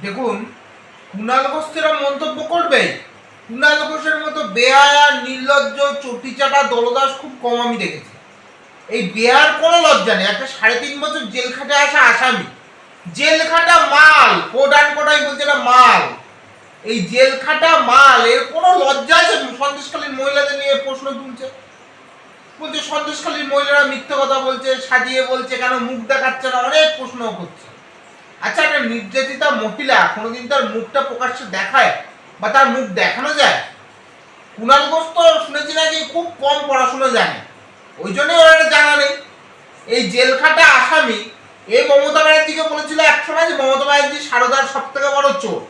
দেখুন, কুণাল ঘোষ তো এরম মন্তব্য করবে। কুণাল ঘোষের মতো বেহায়া, নির্লজ্জ, চটিচাটা দলদাস খুব কম আমি দেখেছি। এই বেহার কোনো লজ্জা নেই। একটা সাড়ে তিন বছর জেল খাটে আসা আসামি। জেল খাটা মাল কোডান কোটাই বলছে না মাল। এই জেল খাটা মাল, এর কোনো লজ্জা আছে? সন্দেশকালীন মহিলাদের নিয়ে প্রশ্ন তুলছে। বলছে সন্দেশকালীন মহিলারা মিথ্যে কথা বলছে, সাজিয়ে বলছে, কেন মুখ দেখাচ্ছে না? অনেক প্রশ্ন করছে। আচ্ছা একটা নির্যাতিতা মহিলা কোনোদিন তার মুখটা প্রকাশ্যে দেখায় বা তার মুখ দেখানো যায়? কুণাল ঘোষ তো শুনেছি নাকি খুব কম পড়াশোনা জানে। ওই জন্যই ওরা এটা জানা নেই। এই জেলখাটা আসামি এই মমতা ব্যানার্জিকে বলেছিল একসময় যে মমতা ব্যানার্জি সারদার সব থেকে বড় চোর।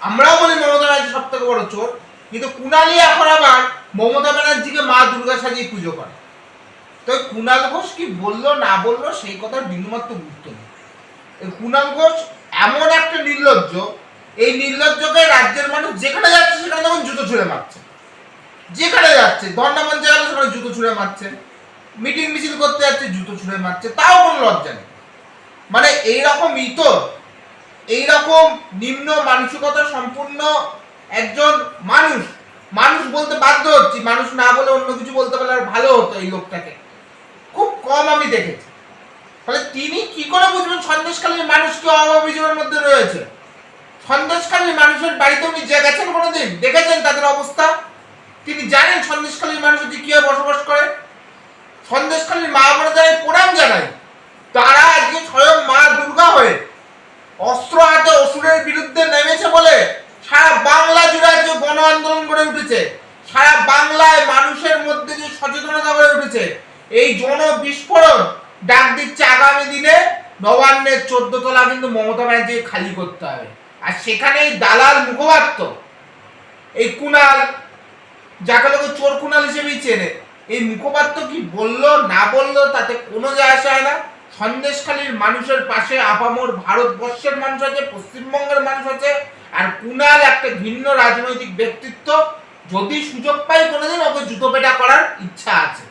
আমরাও বলি মমতা ব্যানার্জি সব থেকে বড় চোর, কিন্তু কুণালই এখন আবার মমতা ব্যানার্জিকে মা দুর্গা সাজিয়ে পুজো করে। তো কুণাল ঘোষ কি বলল, না বলল, সেই কথার বিন্দুমাত্র গুরুত্ব নেই। কুণাল ঘোষ এমন একটা নির্লজ্জ, এই নির্লজ্জকে রাজ্যের মানুষ যেখানে যাচ্ছে সেখানে তখন জুতো ছুঁড়ে মারছে। যেখানে যাচ্ছে ধর্ণামঞ্চে গেলে সেখানে জুতো ছুঁড়ে মারছে। মিটিং মিছিল করতে যাচ্ছে, জুতো ছুঁড়ে মারছে। তাও কোনো লজ্জা নেই। মানে এইরকম ইতর, এইরকম নিম্ন মানসিকতা সম্পূর্ণ একজন মানুষ মানুষ বলতে বাধ্য হচ্ছি, মানুষ না বলে অন্য কিছু বলতে পারলে আর ভালো হতো এই লোকটাকে। খুব কম আমি দেখেছি। ফলে তিনি কি করে বুঝবেন সন্দেশকালীন মানুষ কি অভাবী জীবনের মধ্যে রয়েছে? সন্দেশকালীন মানুষের বাড়িতে উনি যে গেছেন কোনোদিন? দেখেছেন তাদের অবস্থা? তিনি জানেন সন্দেশকালীন মানুষ যে কীভাবে বসবাস করে? সন্দেশকালীন মা বোনেদের প্রণাম জানাই। তারা আজকে স্বয়ং মা দুর্গা হয়ে অস্ত্র হাতে অসুরের বিরুদ্ধে নেমেছে বলে সারা বাংলা জুড়ে আজকে গণ আন্দোলন গড়ে উঠেছে। সারা বাংলায় মানুষের মধ্যে যে সচেতনতা গড়ে উঠেছে, এই জন বিস্ফোরণ ডাক দিচ্ছে আগামী দিনে। নবান্নের চোদ্দ তলা কিন্তু মমতা ব্যানার্জিকে খালি করতে হবে। আর সেখানে এই দালাল মুখপাত্র, এই কুনাল, যাকে লোক চোর কুনাল হিসেবেই চেনে, এই মুখপাত্র কি বলল, না বলল, তাতে কোনো যায় আসে না। সন্দেশখালীর মানুষের পাশে আপামর ভারতবর্ষের মানুষ আছে, পশ্চিমবঙ্গের মানুষ আছে, আর কুনাল একটা ভিন্ন রাজনৈতিক ব্যক্তিত্ব। যদি সুযোগ পাই কোনোদিন ওকে জুতো পেটা করার ইচ্ছা আছে।